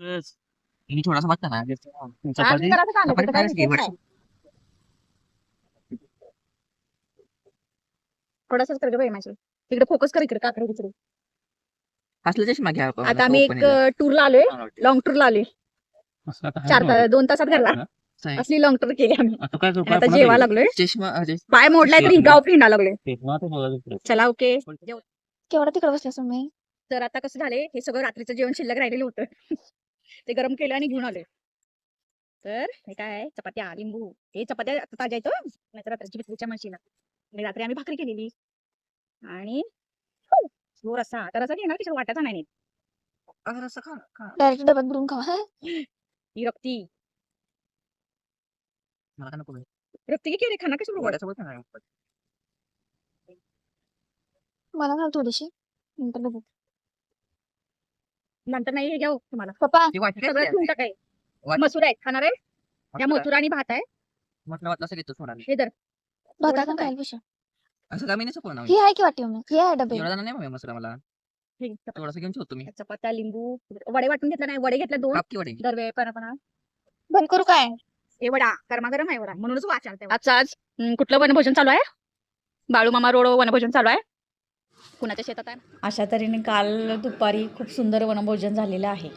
तरच मी थोडासा वाटतं ना चपाती चपाती खायची की बाई माझी. इकडे फोकस कर इकडे काकडे तिकडे. कसला चष्मा घ्या आपण आता आम्ही एक टूरला आलोय. लॉंग टूरला आलोय. चार तास दोन तासात घरला. असली लॉंग टूर केली आम्ही. आता काय करू? आणि आता जेवा लागलोय. चष्मा अरे, पाय मोडलाय तरी गाव फिरणा लागलोय. लागलोय चला ओके. केवढा तिकडे बसला तुम्ही? तर आता कसं झालंय हे सगळं रात्रीचं जेवण शिल्लक राहिलेलं होतं. ते गरम केलं आणि घेऊन आलोय तर हे काय आहे? चपात्या लिंबू. हे चपात्या आता ताज्या येतो नाहीतर रात्रीची मशीला आणि रात्री आम्ही भाकरी केलेली. आणि हो रस्सा आता रस्सा घेणार की वाटायचा नाही. अरे, असं खा, खा. डायरेक्ट डब्यात भरून खावा ही. रक्ती. मला नको. रक्ती की खाना कशी. मला थोडीशी. नंतर डब्यात. नंतर नाही हे घ्या हो तुम्हाला. पप्पा ती सगळं काय? ठेवून टाकाय वाट- मसूर आहेत खाणार आहे? त्या म्हटलं- मसूर आणि भात आहे. म्हटलं वाटलं असं घेतो सोडा मी. हे धर. भाता थोडंसं पण काय? खायला पिशा असं का मी नाही सोपवणार? ही आहे की वाटी मग ही आहे डबे. एवढा नाही मग मसुरा मला हे चपात्या- थोडासा घेऊन ठेवतो मी चपात्या लिंबू वडे वाटून घेतला नाही वडे घेतले दोन. दरवे पण बंद करू काय? हे वडा गरमागरम आहे वडा. म्हणूनच आजचं आज हम्म, कुठलं वनभोजन चालू आहे? बाळूमामा रोड वनभोजन चालू आहे? कुणाच्या शेतात आहे? अशा तऱ्हेने काल दुपारी खूप सुंदर वनभोजन झालेलं आहे.